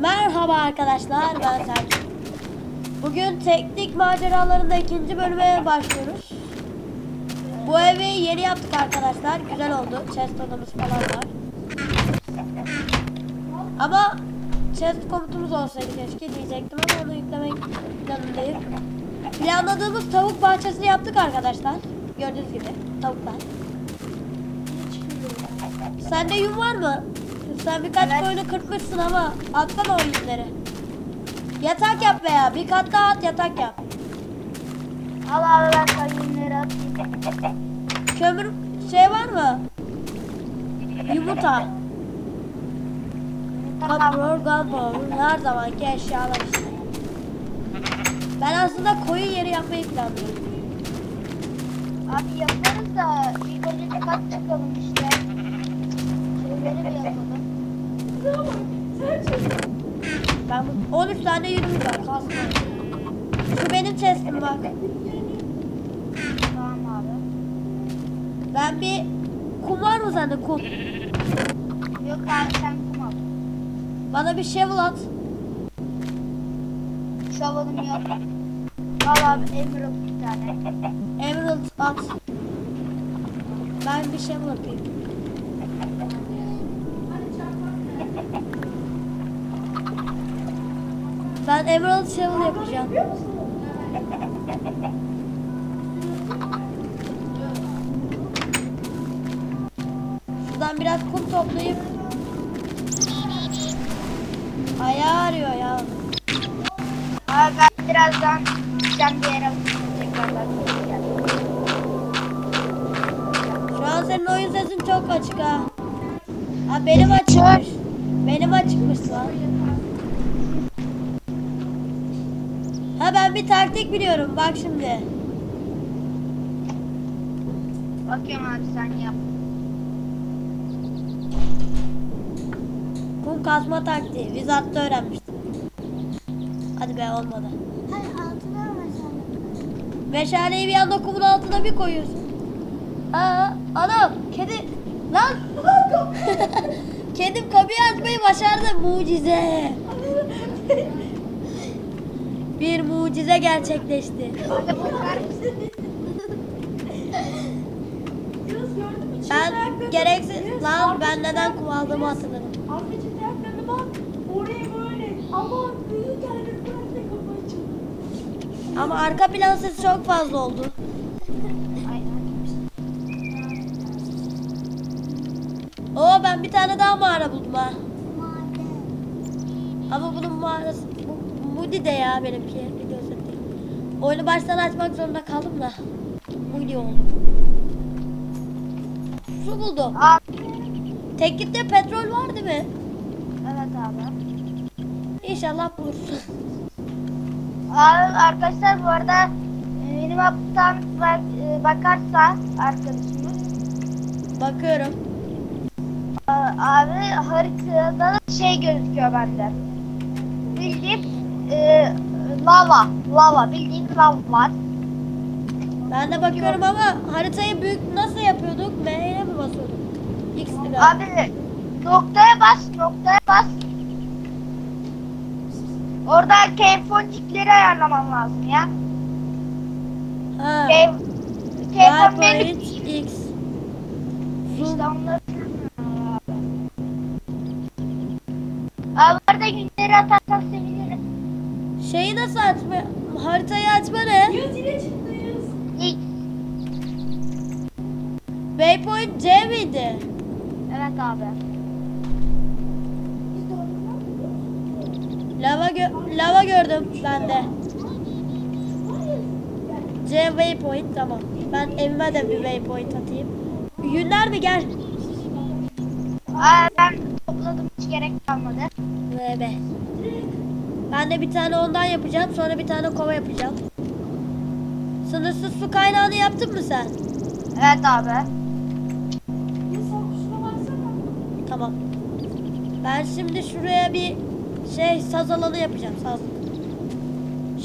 Merhaba arkadaşlar ben Selçuk. Bugün teknik maceralarında ikinci bölüme başlıyoruz. Bu evi yeni yaptık arkadaşlar. Güzel oldu. Chest odamız falan var. Ama chest komutumuz olsaydı keşke diyecektim ama onu yüklemek planındayım. Planladığımız tavuk bahçesini yaptık arkadaşlar. Gördüğünüz gibi tavuklar. Sende yün var mı? Sen birkaç Evet. koyunu kırpmışsın ama atsana o yünleri. Yatak yap veya bir kat daha at yatak yap. Al abi ben kayınları atayım. Kömür şey var mı? Yumurta. Kaprol, gunpowder, her zamanki eşyalar işte. Ben aslında koyun yeri yapmayı planlıyorum. Abi yaparız da ilk önce kat çıkalım işte. Şeyleri bir yapalım. Ben bu 13 tane yünüm var kalsın. Şu benim chestim bak. Tamam abi. Ben bir kum var mı sende kum? Yok abi sen kum al. Bana bir shovel at. Şavalım yok. Al abi emerald bir tane. Emerald at. Ben bir shovel atayım. Emerald Shovel yapacağım. Şuradan biraz kum toplayıp Ayağı ağrıyor ya. Abi ben birazdan gideceğim bir yere tekrardan. Şu an senin oyun sesin çok açık ha. Ha benim açıkmış. Benim açıkmış lan. Ha ben bir taktik biliyorum bak şimdi. Bakıyorum abi sen yap. Kum kazma taktiği. Vizat'ta öğrenmiştim. Hadi be olmadı. Hayır altına mesela. Meşaleyi bir anda kumun altına bir koyuyorsun. Aa, anam kedi lan kedim kapıyı açmayı başardı mucize. bir mucize gerçekleşti. Ben gereksiz lan ben neden kum aldığımı hatırladım. Ama. Ama arka plan sesi çok fazla oldu. Oo ben bir tane daha mağara buldum ha. Ama bunun mağarası Moody de ya benimki video seti. Oyunu baştan açmak zorunda kaldım da. Moody oldu. Su buldum. Abi. Teknikte petrol var değil mi? Evet abi. İnşallah bulursun. Abi arkadaşlar bu arada e, benim haftam bak, e, bakarsa arkadaşımız Bakıyorum. abi haritada da şey gözüküyor bende. Bildiğin e, lava, lava bildiğin lav var. Ben de bakıyorum ama haritayı büyük nasıl yapıyorduk? M'ye mi basıyorduk? X lira. Abi noktaya bas, noktaya bas. Orada keyfoncikleri ayarlaman lazım ya. Ha. Keyf, keyfon menü X. işte onları Abi bu arada günleri atarsan sevinirim. Şeyi nasıl açma? Haritayı açma ne? Yüz yine çıktı yüz. Waypoint C miydi? Evet abi. Lava gö lava gördüm ben de. C waypoint tamam. Ben evime de bir waypoint atayım. Yünler mi gel? Aa, ben topladım hiç gerek kalmadı. VB. Ben de bir tane ondan yapacağım. Sonra bir tane kova yapacağım. Sınırsız su kaynağını yaptın mı sen? Evet abi. Tamam. Ben şimdi şuraya bir şey saz alanı yapacağım. Saz.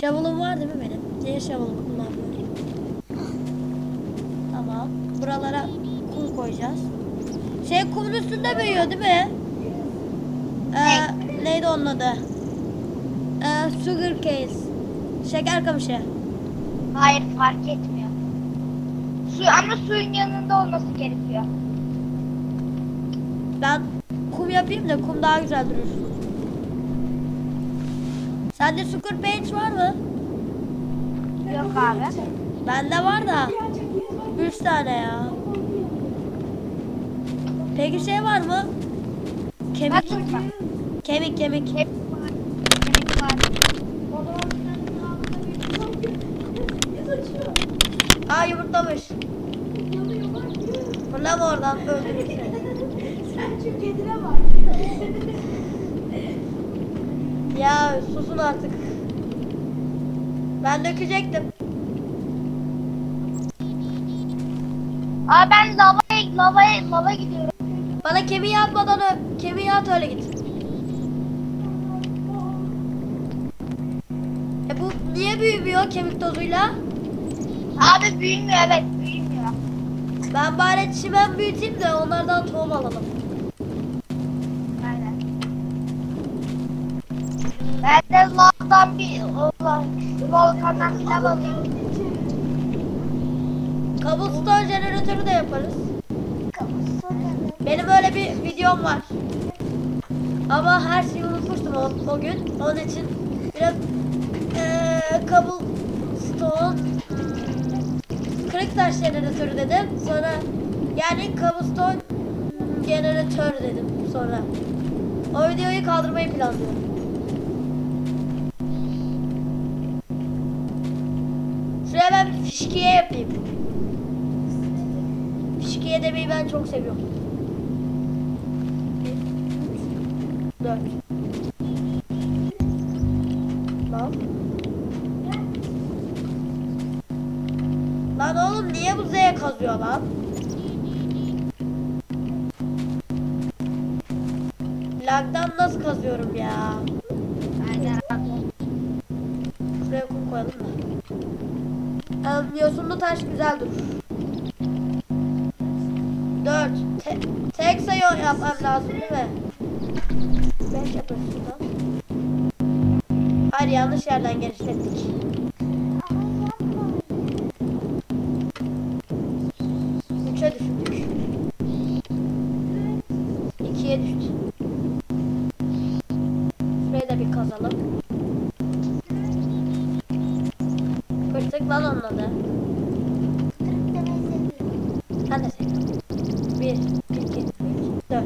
Shovel'ım var değil mi benim? Niye shovel kullanmıyorum? Tamam. Buralara kum koyacağız. Şey kumun üstünde büyüyor değil mi? Ee, neydi onun adı? Ee, sugar case. Şeker kamışı. Hayır fark etmiyor. Su ama suyun yanında olması gerekiyor. Ben kum yapayım da kum daha güzel durur. Sende sugar paint var mı? Yok abi. Bende var da. Üç tane ya. Peki şey var mı? Kemik. Kemik kemik. Hep var. Aa yumurtlamış. Fırlama oradan öldürür. Sen şu kedine bak. Ya susun artık. Ben dökecektim. Aa ben lavaya lavaya lava gidiyorum. Bana kemiği atmadan ö- kemiği at öyle git. E bu niye büyümüyor kemik tozuyla? Abi büyümüyor evet büyümüyor. Ben bari çimen büyüteyim de onlardan tohum alalım. Aynen. Ben de lavdan bir Allah, volkandan bir lav alayım. Cobblestone jeneratörü de yaparız. Benim öyle bir videom var. Ama her şeyi unutmuştum o, o gün. Onun için biraz eee cobblestone elektronik taş jeneratörü dedim. Sonra yani cobblestone jeneratör dedim sonra. O videoyu kaldırmayı planlıyorum. Şuraya ben fişkiye yapayım. Fişkiye demeyi ben çok seviyorum. 4 Lan oğlum niye bu Z'ye kazıyor lan? Lagdan nasıl kazıyorum ya? Şuraya kum koyalım da. Um, yosunlu taş güzel durur. Dört. Te- tek sayı yapmam lazım değil mi? Beş yaparız şuradan. Hayır yanlış yerden genişlettik. Lan onun adı. Ben de sevdim. Bir, iki, üç, dört.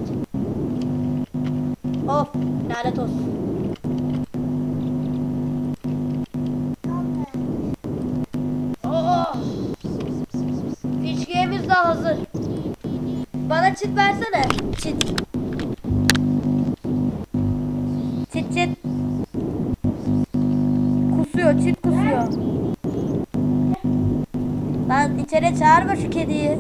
Of, lanet olsun. Oh! Fişkiğimiz de hazır. Bana çit versene. Çit içeri çağırma şu kediyi.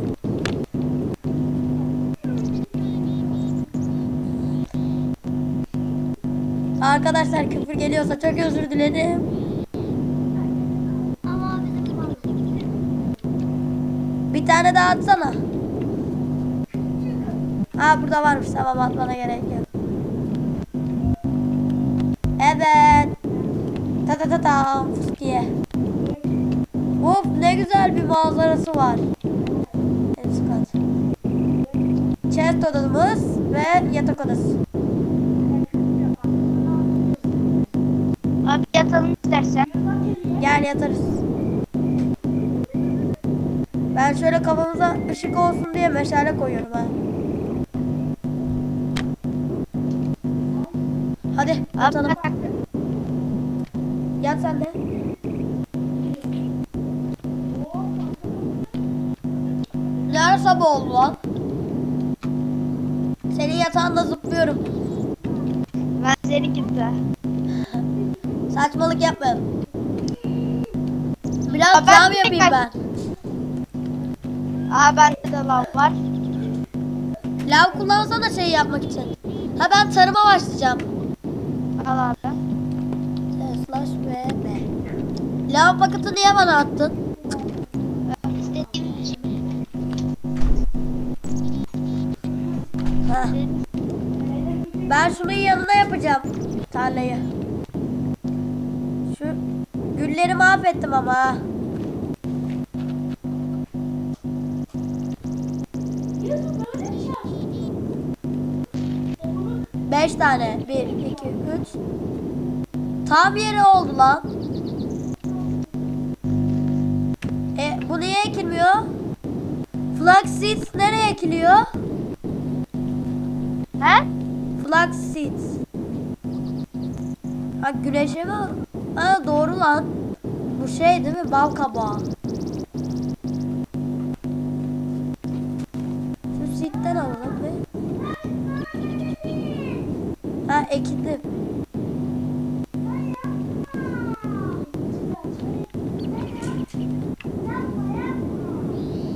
Arkadaşlar küfür geliyorsa çok özür dilerim. Bir tane daha atsana. Ha burada varmış tamam atmana gerek yok. Evet. Ta ta ta ta fıskiye. Of ne güzel bir manzarası var. En üst kat. Chest odamız ve yatak odası. Abi yatalım istersen. Gel yatarız. Ben şöyle kafamıza ışık olsun diye meşale koyuyorum ha. Hadi Abi yatalım. Yat sen de. Sabah oldu lan? Senin yatağında zıplıyorum. Ben seninkinde. Saçmalık yapmayalım. Biraz Aa, ben cam yapayım ben. Aa bende de lav var. Lav kullansana şey yapmak için. Ha ben tarıma başlayacağım. Al abi. Slash ve. Lav paketi niye bana attın? Şunun yanına yapacağım. tarlayı. Şu gülleri mahvettim ama. Bir 5 tane. 1, 2, 3. Tam yeri oldu lan. E bu niye ekilmiyor? Flax nereye ekiliyor? He? Flax seeds. Ha güneşe mi? Ha doğru lan. Bu şey değil mi? Bal kabağı. Şu seed'den alalım bir. Ha ekildim.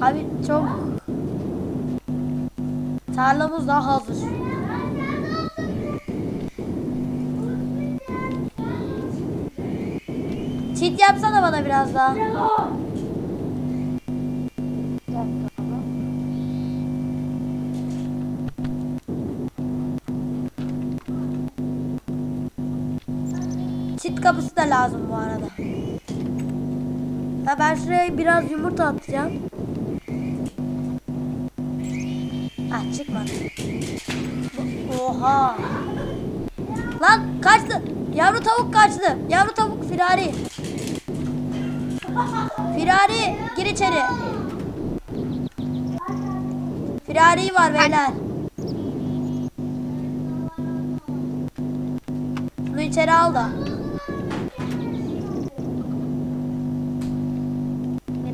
Abi çok tarlamız daha hazır. Çit yapsana bana biraz daha. Çit kapısı da lazım bu arada. Ha ben şuraya biraz yumurta atacağım. Ah çıkmadı. Oha. Lan kaçtı. Yavru tavuk kaçtı. Yavru tavuk firari. Firari gir içeri. Firari var beyler. Bunu içeri al da.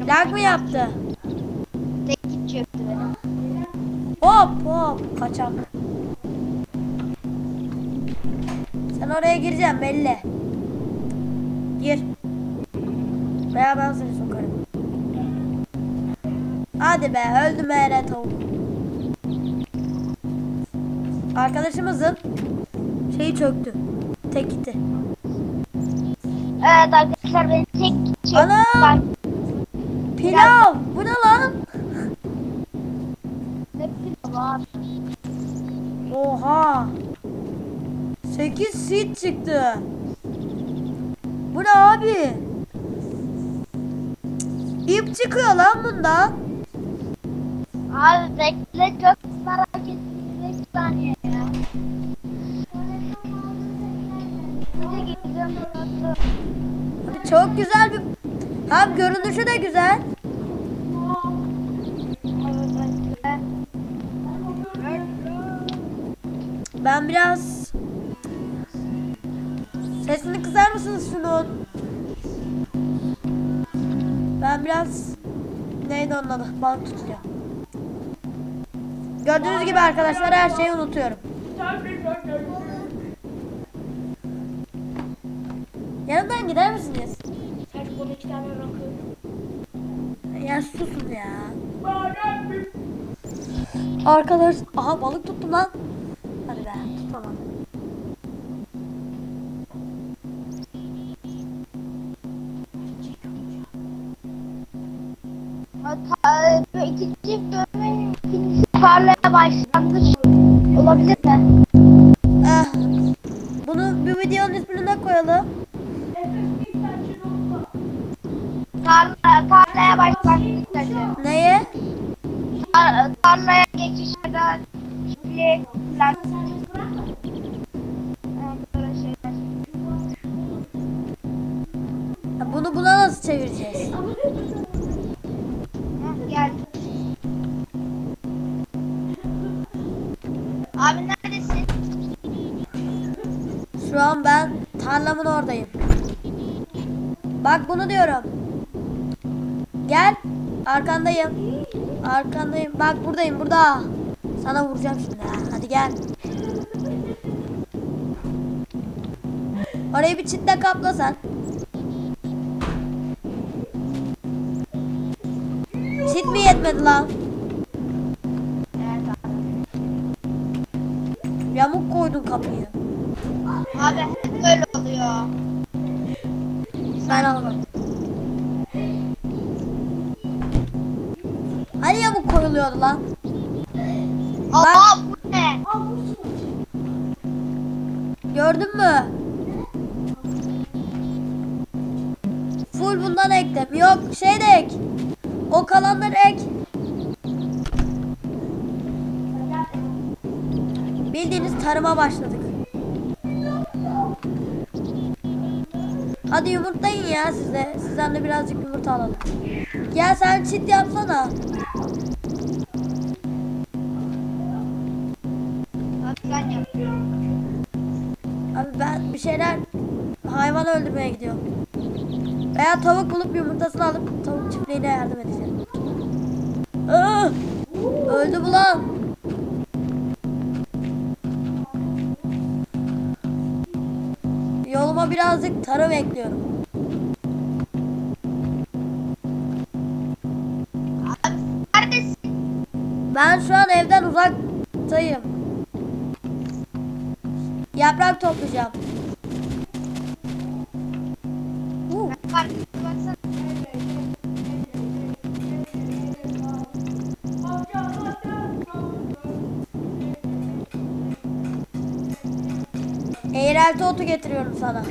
Lag mı yaptı? tek çöktü benim. Hop hop kaçak. Sen oraya gireceksin belli. Gir. Veya ben seni sokarım. Hadi be öldü mere tavuk. Arkadaşımızın şeyi çöktü. Tek gitti. Evet arkadaşlar benim tek çöktü. Ana! Ben Pilav. Bu ne lan? ne pilav abi. Oha. 8 seed çıktı. Bu ne abi? Çıkıyor lan bundan. Abi bekle çok merak ettim. 5 saniye ya. Abi çok güzel bir... Hem görünüşü de güzel. Ben biraz... Sesini kısar mısınız şunun? Ben biraz... Neydi onun adı? Balık tutacağım. Gördüğünüz gibi arkadaşlar her şeyi unutuyorum. Yanımdan gider misiniz? İki tane rakı. Ya susun ya. Arkadaş, aha balık tuttum lan. Hadi be, başlangıç olabilir mi? Eh, bunu bir videonun ismini ne koyalım? Tarla, tarlaya başlangıç dedi. Neye? Tar- tarlaya geçiş ya da çiftlik falan. Ha, Böyle şeyler. Ya Bunu buna nasıl çevireceğiz? Bak bunu diyorum. Gel. Arkandayım. Arkandayım. Bak buradayım burada. Sana vuracağım şimdi. ha. Hadi gel. Orayı bir çitle kapla sen. Çit mi yetmedi lan? Yamuk koydun kapıyı. Abi oluyor. Ben almadım. Hani yamuk koyuluyordu lan? Aa bu ne? Gördün mü? Full bundan ektim. Yok şey de ek. O kalanları ek. Bildiğiniz tarıma başladık. Hadi yumurtlayın ya size. Sizden de birazcık yumurta alalım. Gel sen çit yapsana. Abi ben yapıyorum. Abi ben bir şeyler hayvan öldürmeye gidiyorum. Veya tavuk bulup yumurtasını alıp tavuk çiftliğine yardım edeceğim. Ah! Öldü bu lan. Yoluma birazcık tarım ekliyorum. Abi neredesin? Ben şu an evden uzaktayım. Yaprak toplayacağım. Uh, eğrelti otu getiriyorum sana.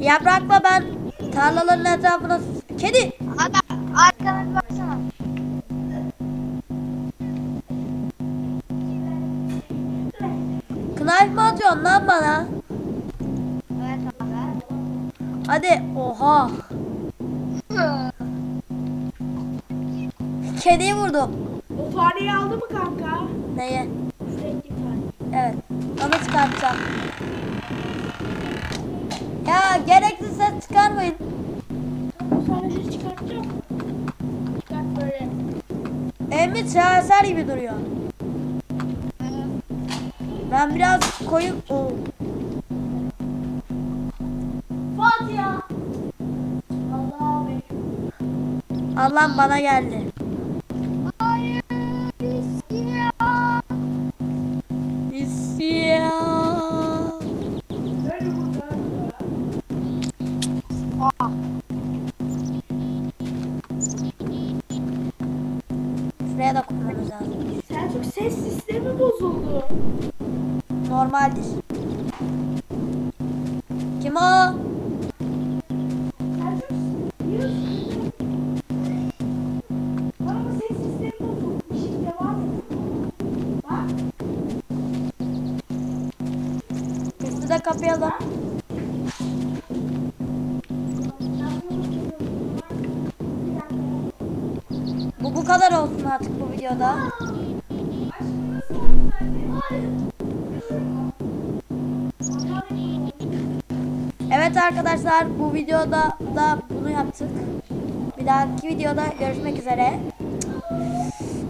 Yaprakla ben tarlaların etrafına... Kedi! Abi arkana baksana. Knife mı atıyorsun lan bana? Evet abi. Hadi oha. Kediyi vurdum. O fareyi aldı mı kanka? Neye? Sürekli fare. Evet. Onu çıkartacağım. Ya gereksiz ses çıkarmayın. Fareyi çıkartacağım. Çıkart böyle. Emmi şaheser gibi duruyor. Ben biraz koyu... Oo. Fatih ya. Allah be. Allah'ım bana geldi. Devam ediyor. Bak. Üstü de kapayalım. Bu bu kadar olsun artık bu videoda. Arkadaşlar bu videoda da bunu yaptık. Bir dahaki videoda görüşmek üzere.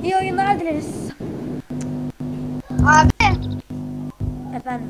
İyi oyunlar dileriz. Abi Efendim.